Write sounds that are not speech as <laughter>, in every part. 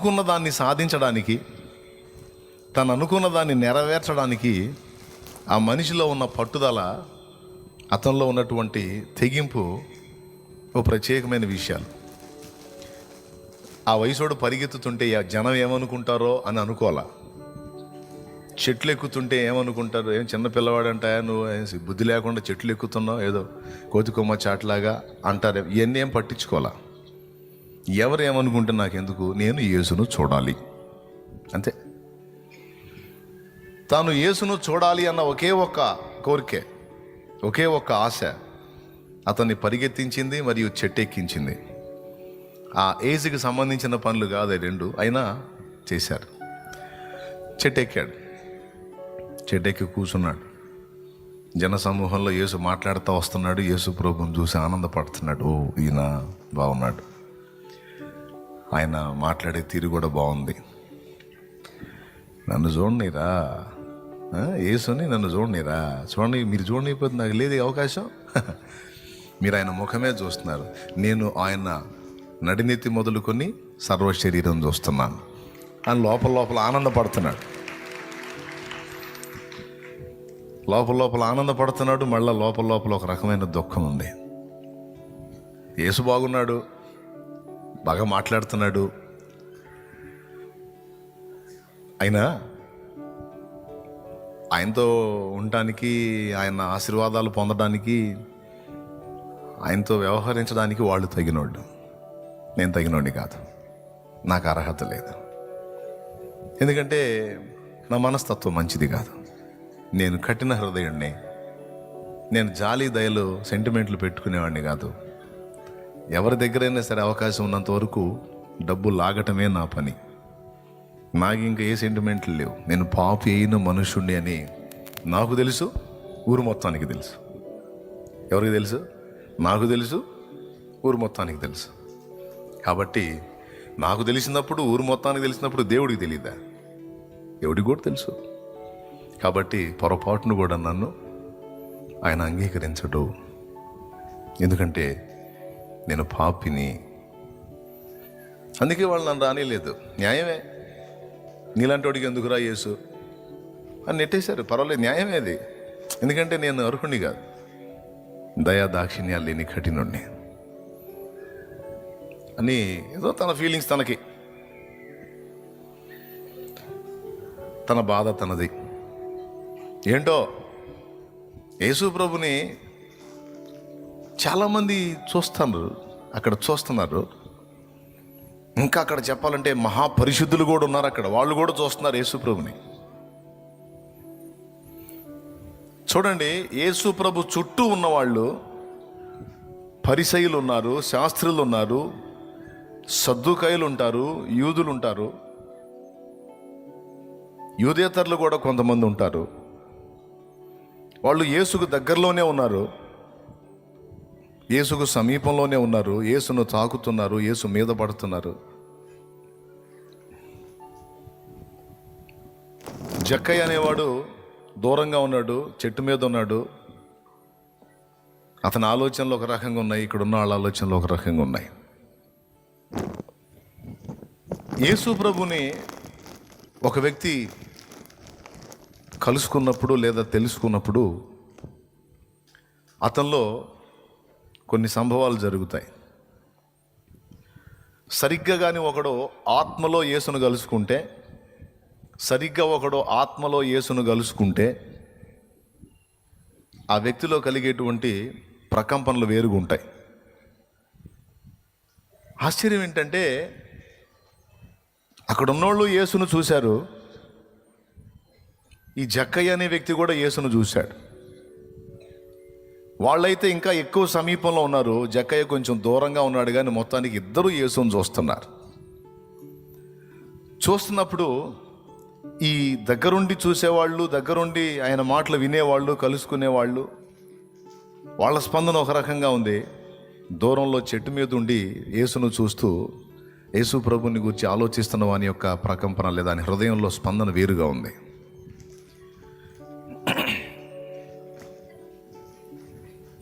అనుకున్న దాన్ని సాధించడానికి తను అనుకున్న దాన్ని నెరవేర్చడానికి ఆ మనిషిలో ఉన్న పట్టుదల అతనిలో ఉన్నటువంటి తెగింపు ఓ ప్రత్యేకమైన విషయాలు. ఆ వయసోడు పరిగెత్తుతుంటే ఆ జనం ఏమనుకుంటారో అని అనుకోవాలా? చెట్లు ఎక్కుతుంటే ఏమనుకుంటారు? ఏం చిన్న పిల్లవాడంటా నువ్వు? బుద్ధి లేకుండా చెట్లు ఎక్కుతున్నావు? ఏదో కోతికొమ్మ చాట్లాగా అంటారు. ఇవన్నీ ఏం పట్టించుకోవాలా? ఎవరు ఏమనుకుంటే నాకెందుకు? నేను యేసును చూడాలి. అంతే. తాను యేసును చూడాలి అన్న ఒకే ఒక్క కోరికే ఒకే ఒక్క ఆశ అతన్ని పరిగెత్తించింది మరియు చెట్టెక్కించింది. ఆ ఏజ్కి సంబంధించిన పనులు కాదు రెండు అయినా చేశారు. చెట్టెక్కాడు. చెట్టెక్కి కూర్చున్నాడు. జన సమూహంలో యేసు మాట్లాడుతూ వస్తున్నాడు యేసు ప్రభుని చూసి ఆనందపడుతున్నాడు. ఓ ఈయన బాగున్నాడు. ఆయన మాట్లాడే తీరు కూడా బాగుంది. నన్ను చూడనిరా. ఏసుని నన్ను చూడనిరా. చూడండి మీరు చూడనిపోతుంది నాకు లేదు అవకాశం. <laughs> మీరు ఆయన ముఖమే చూస్తున్నారు. నేను ఆయన నడినెత్తి మొదలుకొని సర్వ శరీరం చూస్తున్నాను. ఆయన లోపల లోపల ఆనందపడుతున్నాడు. లోపల లోపల ఆనందపడుతున్నాడు మళ్ళీ లోపల లోపల ఒక రకమైన దుఃఖం ఉంది. యేసు బాగున్నాడు. బాగా మాట్లాడుతున్నాడు. అయినా ఆయనతో ఉండటానికి ఆయన ఆశీర్వాదాలు పొందడానికి ఆయనతో వ్యవహరించడానికి వాళ్ళు తగినోళ్ళు. నేను తగినోడిని కాదు. నాకు అర్హత లేదు. ఎందుకంటే నా మనస్తత్వం మంచిది కాదు. నేను కఠిన హృదయుణ్ణి. నేను జాలి దయలు సెంటిమెంట్లు పెట్టుకునేవాడిని కాదు. ఎవరి దగ్గరైనా సరే అవకాశం ఉన్నంత వరకు డబ్బు లాగటమే నా పని. నాకు ఇంకా ఏ సెంటిమెంట్లు లేవు. నేను పాపి అయిన మనుషుణ్ణి అని నాకు తెలుసు ఊరు మొత్తానికి తెలుసు. ఎవరికి తెలుసు? నాకు తెలుసు ఊరు మొత్తానికి తెలుసు. కాబట్టి నాకు తెలిసినప్పుడు ఊరు మొత్తానికి తెలిసినప్పుడు దేవుడికి తెలియదా? దేవుడికి కూడా తెలుసు. కాబట్టి పొరపాటును కూడా నన్ను ఆయన అంగీకరించడు. ఎందుకంటే నేను పాపిని. అందుకే వాళ్ళు నన్ను రానిలేదు. న్యాయమే. నీలాంటి ఎందుకు ఎందుకురా యేసు? అని నెట్టేశారు. పర్వాలేదు న్యాయమే అది. ఎందుకంటే నేను అర్హుణ్ణి కాదు. దయా దాక్షిణ్యాలు లేని కఠినుణ్ణి. అని ఏదో తన ఫీలింగ్స్ తనకి. తన బాధ తనది. ఏంటో? యేసు ప్రభుని చాలామంది చూస్తున్నారు అక్కడ చూస్తున్నారు. ఇంకా అక్కడ చెప్పాలంటే మహాపరిశుద్ధులు కూడా ఉన్నారు అక్కడ. వాళ్ళు కూడా చూస్తున్నారు యేసుప్రభుని. చూడండి యేసుప్రభు చుట్టూ ఉన్నవాళ్ళు పరిసయులు ఉన్నారు శాస్త్రులు ఉన్నారు సద్దుకాయలు ఉంటారు యూదులు ఉంటారు యూదేతరులు కూడా కొంతమంది ఉంటారు. వాళ్ళు యేసుకు దగ్గరలోనే ఉన్నారు. యేసుకు సమీపంలోనే ఉన్నారు. యేసును తాకుతున్నారు. యేసు మీద పడుతున్నారు. జక్కయ్య అనేవాడు దూరంగా ఉన్నాడు చెట్టు మీద ఉన్నాడు. అతని ఆలోచనలు ఒక రకంగా ఉన్నాయి ఇక్కడ ఉన్న వాళ్ళ ఆలోచనలు ఒక రకంగా ఉన్నాయి. యేసు ప్రభుని ఒక వ్యక్తి కలుసుకున్నప్పుడు లేదా తెలుసుకున్నప్పుడు అతనిలో కొన్ని సంభవాలు జరుగుతాయి. సరిగ్గా కానీ ఒకడు ఆత్మలో యేసును కలుసుకుంటే సరిగ్గా ఒకడు ఆత్మలో యేసును కలుసుకుంటే ఆ వ్యక్తిలో కలిగేటువంటి ప్రకంపనలు వేరుగా ఉంటాయి ఆశ్చర్యం ఏంటంటే అక్కడ ఉన్నోళ్ళు యేసును చూశారు. ఈ జక్కయ్య అనే వ్యక్తి కూడా యేసును చూశాడు. వాళ్ళైతే ఇంకా ఎక్కువ సమీపంలో ఉన్నారు. జక్కయ్య కొంచెం దూరంగా ఉన్నాడు కానీ మొత్తానికి ఇద్దరు యేసును చూస్తున్నారు. చూస్తున్నప్పుడు ఈ దగ్గరుండి చూసేవాళ్ళు దగ్గరుండి ఆయన మాటలు వినేవాళ్ళు కలుసుకునేవాళ్ళు వాళ్ళ స్పందన ఒక రకంగా ఉంది. దూరంలో చెట్టు మీద ఉండి యేసును చూస్తూ యేసు ప్రభుని గురించి ఆలోచిస్తున్న వాని యొక్క ప్రకంపన లేదా అని హృదయంలో స్పందన వేరుగా ఉంది.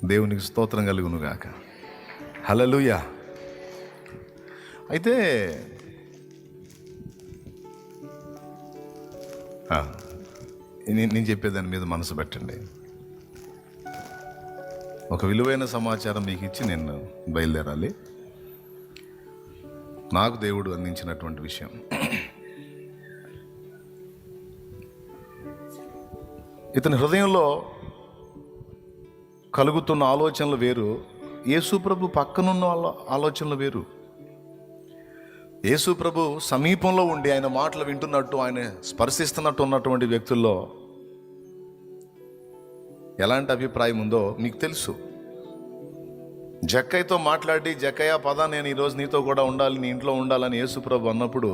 దేవునికి స్తోత్రం కలుగునుగాక హలలుయ అయితే నేను నేను చెప్పేదాని మీద మనసు పెట్టండి. ఒక విలువైన సమాచారం మీకు ఇచ్చి నేను బయలుదేరాలి. నాకు దేవుడు అందించినటువంటి విషయం. ఇతని హృదయంలో కలుగుతున్న ఆలోచనలు వేరు. యేసుప్రభు పక్కనున్న వాళ్ళ ఆలోచనలు వేరు. యేసుప్రభు సమీపంలో ఉండి ఆయన మాటలు వింటున్నట్టు ఆయన స్పర్శిస్తున్నట్టు ఉన్నటువంటి వ్యక్తుల్లో ఎలాంటి అభిప్రాయం ఉందో మీకు తెలుసు. జక్కయ్యతో మాట్లాడి జక్కయ్య పద నేను ఈరోజు నీతో కూడా ఉండాలి నీ ఇంట్లో ఉండాలని యేసుప్రభు అన్నప్పుడు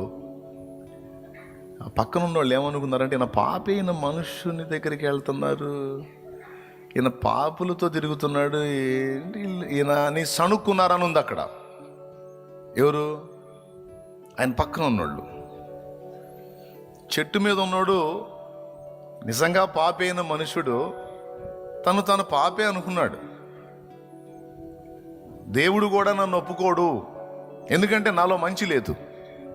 పక్కనున్న వాళ్ళు ఏమనుకున్నారంటే నా పాపైన మనుషుని దగ్గరికి వెళ్తున్నారు. ఈయన పాపులతో తిరుగుతున్నాడు ఏంటి ఈయన అని సణుక్కున్నారని ఉంది అక్కడ. ఎవరు? ఆయన పక్కన ఉన్నోళ్ళు. చెట్టు మీద ఉన్నాడు నిజంగా పాపైన మనుషుడు తను తను పాపే అనుకున్నాడు. దేవుడు కూడా నన్ను ఒప్పుకోడు. ఎందుకంటే నాలో మంచి లేదు.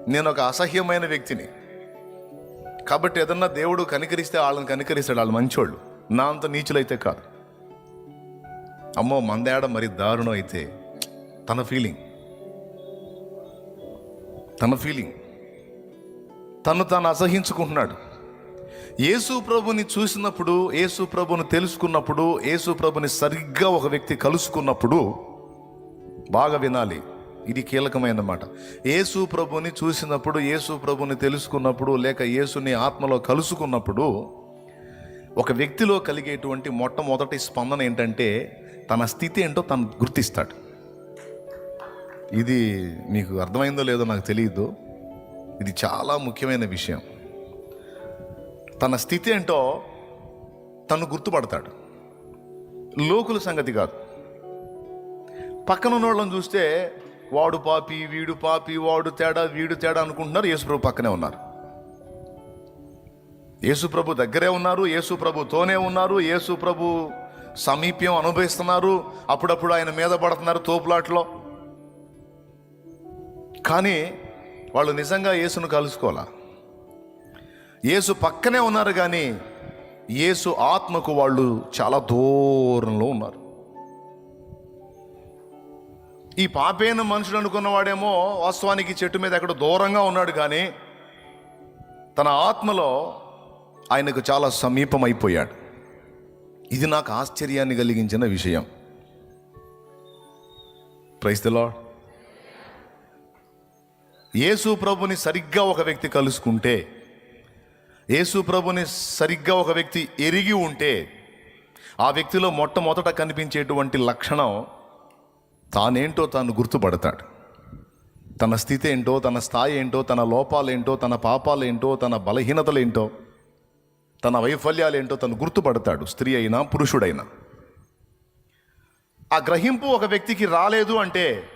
నేను ఒక అసహ్యమైన వ్యక్తిని. కాబట్టి ఏదన్నా దేవుడు కనికరిస్తే వాళ్ళని కనికరిస్తాడు వాళ్ళు మంచోళ్ళు. నా అంత నీచులైతే కాదు. అమ్మో మందేడ మరి దారుణం అయితే. తన ఫీలింగ్ తన ఫీలింగ్ తను తాను అసహించుకుంటున్నాడు. యేసు ప్రభుని చూసినప్పుడు యేసు ప్రభుని తెలుసుకున్నప్పుడు యేసు ప్రభుని సరిగ్గా ఒక వ్యక్తి కలుసుకున్నప్పుడు బాగా వినాలి. ఇది కీలకమైన మాట యేసు ప్రభుని చూసినప్పుడు యేసు ప్రభుని తెలుసుకున్నప్పుడు లేక యేసుని ఆత్మలో కలుసుకున్నప్పుడు ఒక వ్యక్తిలో కలిగేటువంటి మొట్టమొదటి స్పందన ఏంటంటే తన స్థితి ఏంటో తను గుర్తిస్తాడు. ఇది మీకు అర్థమైందో లేదో నాకు తెలియదు. ఇది చాలా ముఖ్యమైన విషయం. తన స్థితి ఏంటో తను గుర్తుపడతాడు. లోకుల సంగతి కాదు. పక్కన ఉన్నోళ్ళని చూస్తే వాడు పాపి వీడు పాపి వాడు తేడా వీడు తేడా అనుకుంటున్నారు. యేసుప్రభు పక్కనే ఉన్నారు. యేసుప్రభు దగ్గరే ఉన్నారు యేసుప్రభుతోనే ఉన్నారు యేసుప్రభు సమీప్యం అనుభవిస్తున్నారు అప్పుడప్పుడు ఆయన మీద పడుతున్నారు తోపులాట్లో. కానీ వాళ్ళు నిజంగా యేసును కలుసుకోవాలా? యేసు పక్కనే ఉన్నారు కానీ యేసు ఆత్మకు వాళ్ళు చాలా దూరంలో ఉన్నారు. ఈ పాపైన మనుషుడు అనుకున్నవాడేమో వాస్తవానికి చెట్టు మీద ఎక్కడ దూరంగా ఉన్నాడు కానీ తన ఆత్మలో ఆయనకు చాలా సమీపం అయిపోయాడు ఇది నాకు ఆశ్చర్యాన్ని కలిగించిన విషయం. ప్రైస్ ద లార్డ్ యేసు ప్రభుని సరిగ్గా ఒక వ్యక్తి కలుసుకుంటే యేసు ప్రభుని సరిగ్గా ఒక వ్యక్తి ఎరిగి ఉంటే ఆ వ్యక్తిలో మొట్టమొదట కనిపించేటువంటి లక్షణం తానేంటో తాను గుర్తుపడతాడు. తన స్థితి ఏంటో తన స్థాయి ఏంటో తన లోపాలేంటో తన పాపాలేంటో తన బలహీనతలేంటో తన వైఫల్యాలు ఏంటో తను గుర్తుపడతాడు స్త్రీ అయినా పురుషుడైనా. ఆ గ్రహింపు ఒక వ్యక్తికి రాలేదు అంటే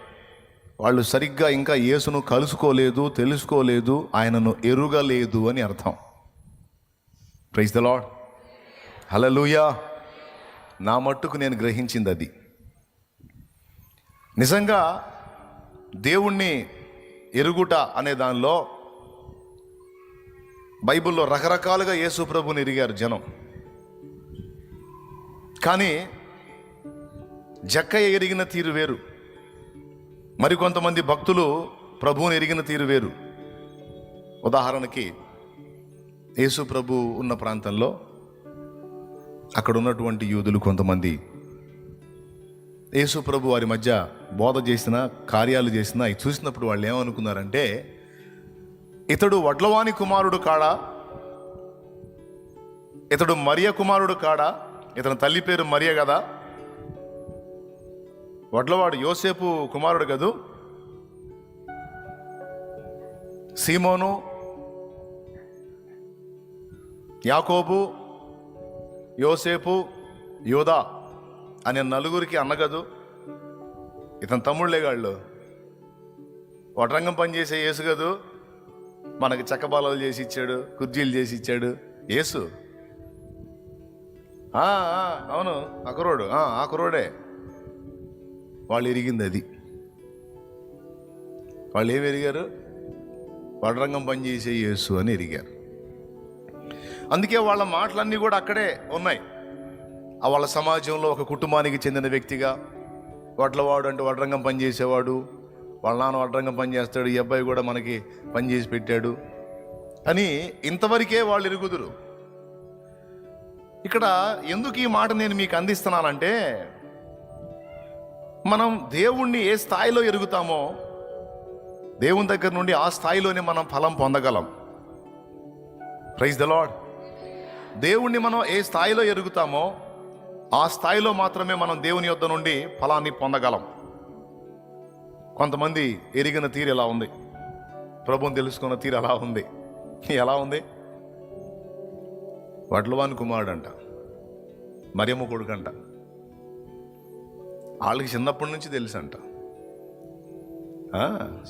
వాళ్ళు సరిగ్గా ఇంకా యేసును కలుసుకోలేదు తెలుసుకోలేదు ఆయనను ఎరుగలేదు అని అర్థం. ప్రైజ్ ద లాడ్ హలలుయా నా మట్టుకు నేను గ్రహించింది అది నిజంగా దేవుణ్ణి ఎరుగుట అనే దానిలో బైబిల్లో రకరకాలుగా యేసు ప్రభుని ఎరిగారు జనం. కానీ జక్కయ్య ఎరిగిన తీరు వేరు. మరికొంతమంది భక్తులు ప్రభువుని ఎరిగిన తీరు వేరు. ఉదాహరణకి యేసు ప్రభు ఉన్న ప్రాంతంలో అక్కడ ఉన్నటువంటి యూదులు కొంతమంది యేసు ప్రభు వారి మధ్య బోధ చేసిన కార్యాలు చేసిన అవి చూసినప్పుడు వాళ్ళు ఏమనుకున్నారంటే ఇతడు వడ్లవాణి కుమారుడు కాడా? ఇతడు మరియ కుమారుడు కాడా? ఇతని తల్లి పేరు మరియ కదా వడ్లవాడు యోసేపు కుమారుడు కదూ సీమోను? యాకోబు? యోసేపు? యోదా? అనే నలుగురికి అన్నగదు ఇతని తమ్ముళ్ళేగాళ్ళు వటరంగం పని చేసే యేసు కదూ మనకి చక్కబాలలు చేసి ఇచ్చాడు కుర్జీలు చేసి ఇచ్చాడు. యేసు. అవును అకురోడు ఆ, వాళ్ళు ఎరిగింది అది. వాళ్ళు ఏమి ఎరిగారు? వడరంగం పనిచేసే యేసు అని ఎరిగారు. అందుకే వాళ్ళ మాటలన్నీ కూడా అక్కడే ఉన్నాయి. ఆ వాళ్ళ సమాజంలో ఒక కుటుంబానికి చెందిన వ్యక్తిగా వడ్లవాడు అంటే వడ్రంగం పనిచేసేవాడు వాళ్ళ నాన్న అడ్డంగా పనిచేస్తాడు ఈ అబ్బాయి కూడా మనకి పని చేసి పెట్టాడు. అని ఇంతవరకే వాళ్ళు ఇరుగుదురు. ఇక్కడ ఎందుకు ఈ మాట నేను మీకు అందిస్తున్నానంటే మనం దేవుణ్ణి ఏ స్థాయిలో ఎరుగుతామో దేవుని దగ్గర నుండి ఆ స్థాయిలోనే మనం ఫలం పొందగలం. ప్రైజ్ ద లాడ్ దేవుణ్ణి మనం ఏ స్థాయిలో ఎరుగుతామో ఆ స్థాయిలో మాత్రమే మనం దేవుని యొద్ద నుండి ఫలాన్ని పొందగలం. కొంతమంది ఎరిగిన తీరు ఎలా ఉంది? ప్రభుని తెలుసుకున్న తీరు ఎలా ఉంది? ఎలా ఉంది? వడ్లవాని కుమారుడు అంట మరియమ్మ కొడుకంట. వాళ్ళకి చిన్నప్పటి నుంచి తెలుసంట.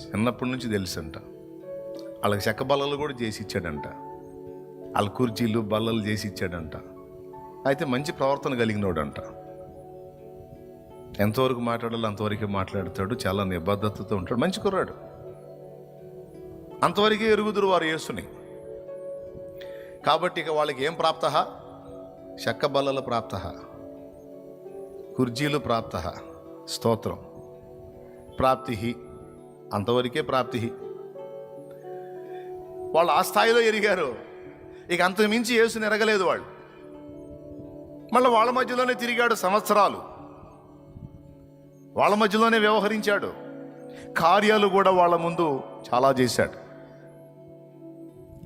చిన్నప్పటి నుంచి తెలుసంట. వాళ్ళకి చెక్క బల్లలు కూడా చేసి ఇచ్చాడంట. వాళ్ళ కుర్చీలు బల్లలు చేసి ఇచ్చాడంట. అయితే మంచి ప్రవర్తన కలిగినోడంట. ఎంతవరకు మాట్లాడాలో అంతవరకే మాట్లాడతాడు చాలా నిబద్ధతతో ఉంటాడు మంచి కుర్రాడు. అంతవరకే ఎరుగుదురు వారు యేసుని. కాబట్టి ఇక వాళ్ళకి ఏం ప్రాప్త? చెక్క బల్లల ప్రాప్త. కుర్జీలు ప్రాప్త. స్తోత్రం. ప్రాప్తి అంతవరకే ప్రాప్తి వాళ్ళు ఆ స్థాయిలో ఎరిగారు. ఇక అంత మించి యేసుని ఎరగలేదు వాళ్ళు. మళ్ళీ వాళ్ళ మధ్యలోనే తిరిగాడు సంవత్సరాలు. వాళ్ళ మధ్యలోనే వ్యవహరించాడు. కార్యాలు కూడా వాళ్ళ ముందు చాలా చేశాడు.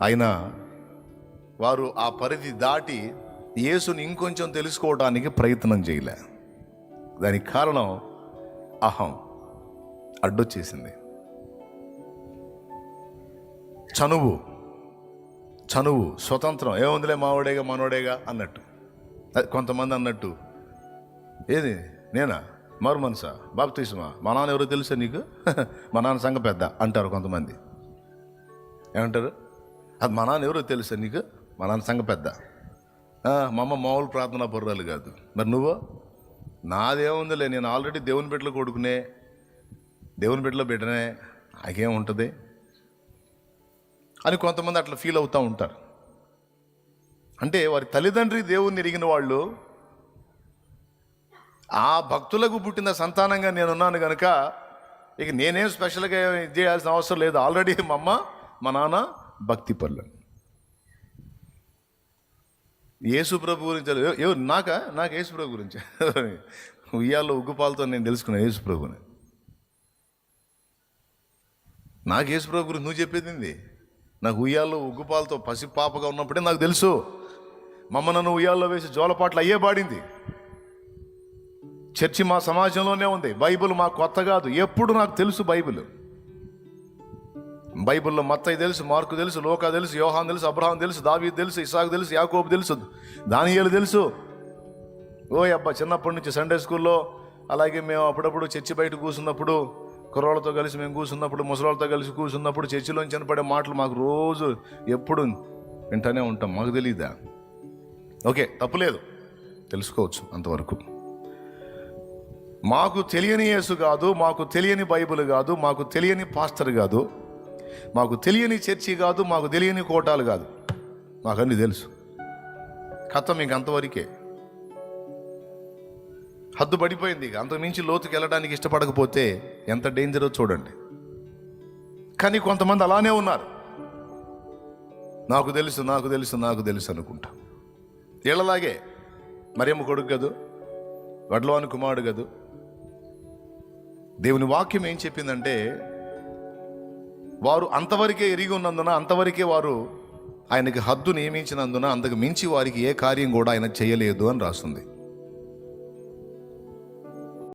అయినా వారు ఆ పరిధి దాటి యేసుని ఇంకొంచెం తెలుసుకోవడానికి ప్రయత్నం చేయలే. దానికి కారణం అహం అడ్డొచ్చేసింది చనువు చనువు స్వతంత్రం. ఏముందిలే మావాడేగా మనోడేగా అన్నట్టు. కొంతమంది అన్నట్టు. ఏది? నేనా? మారు మనసా? బాప్తీసమా మా నాన్న ఎవరో తెలుసా నీకు? <laughs> మా నాన్న సంఘ పెద్ద అంటారు కొంతమంది. ఏమంటారు? అది మా నాన్న ఎవరో తెలుసా నీకు? మా నాన్న సంఘ పెద్ద. మా అమ్మ మామూలు ప్రార్థనా పర్రాలు కాదు. మరి నువ్వు? నాదేముందిలే నేను ఆల్రెడీ దేవుని బిడ్డలు కొడుకునే. దేవుని బిడ్డలో బిడ్డనే. నాకేం ఉంటుంది? అని కొంతమంది అట్లా ఫీల్ అవుతూ ఉంటారు. అంటే వారి తల్లిదండ్రి దేవుణ్ణి ఎరిగిన వాళ్ళు ఆ భక్తులకు పుట్టిన సంతానంగా నేనున్నాను కనుక ఇక నేనేం స్పెషల్గా చేయాల్సిన అవసరం లేదు. ఆల్రెడీ మా అమ్మ మా నాన్న భక్తి పనులు యేసు ప్రభు గురించి ఎవరు నాక? నాకు యేసు ప్రభు గురించి? <laughs> ఉయ్యాల్లో ఉగ్గుపాలతో నేను తెలుసుకున్నాను యేసు ప్రభుని నాకు యేసు ప్రభు గురించి నువ్వు చెప్పేది ఏంది? నాకు ఉయ్యాల్లో ఉగ్గుపాలతో పసిపాపగా ఉన్నప్పుడే నాకు తెలుసు. మమ్మ నన్ను ఉయ్యాల్లో వేసి జోలపాట్లు అయ్యే పాడింది. చర్చి మా సమాజంలోనే ఉంది. బైబిల్ మా కొత్త కాదు. ఎప్పుడు నాకు తెలుసు బైబిల్? బైబిల్లో మత్తయ్య తెలుసు మార్కు తెలుసు లోకా తెలుసు యోహాన్ తెలుసు అబ్రహాం తెలుసు దావీ తెలుసు ఇసాకు తెలుసు యాకోబు తెలుసు దానియేలు తెలుసు. ఓ అబ్బా చిన్నప్పటి నుంచి సండే స్కూల్లో అలాగే మేము అప్పుడప్పుడు చర్చి బయట కూర్చున్నప్పుడు కుర్రోళ్ళతో కలిసి మేము కూర్చున్నప్పుడు ముసలాళ్ళతో కలిసి కూర్చున్నప్పుడు చర్చిలోంచి పడే మాటలు మాకు రోజు ఎప్పుడు వింటానే ఉంటాం. మాకు తెలియదా ఓకే తప్పులేదు తెలుసుకోవచ్చు అంతవరకు. మాకు తెలియని యేసు కాదు మాకు తెలియని బైబిల్ కాదు మాకు తెలియని పాస్టర్ కాదు మాకు తెలియని చర్చి కాదు మాకు తెలియని కోటాలు కాదు. మాకన్నీ తెలుసు. కథ మీకు అంతవరకే. హద్దు పడిపోయింది ఇక. మించి లోతుకి వెళ్ళడానికి ఇష్టపడకపోతే ఎంత డేంజరో చూడండి. కానీ కొంతమంది అలానే ఉన్నారు. నాకు తెలుసు నాకు తెలుసు నాకు తెలుసు అనుకుంటా. వీళ్ళలాగే మరేమో కొడుకు కదూ? వడ్లవాని కుమారుడు కదూ? దేవుని వాక్యం ఏం చెప్పిందంటే వారు అంతవరకే ఎరిగి ఉన్నందున అంతవరకే వారు ఆయనకి హద్దు నియమించినందున అంతకు మించి వారికి ఏ కార్యం కూడా ఆయన చేయలేదు అని రాస్తుంది.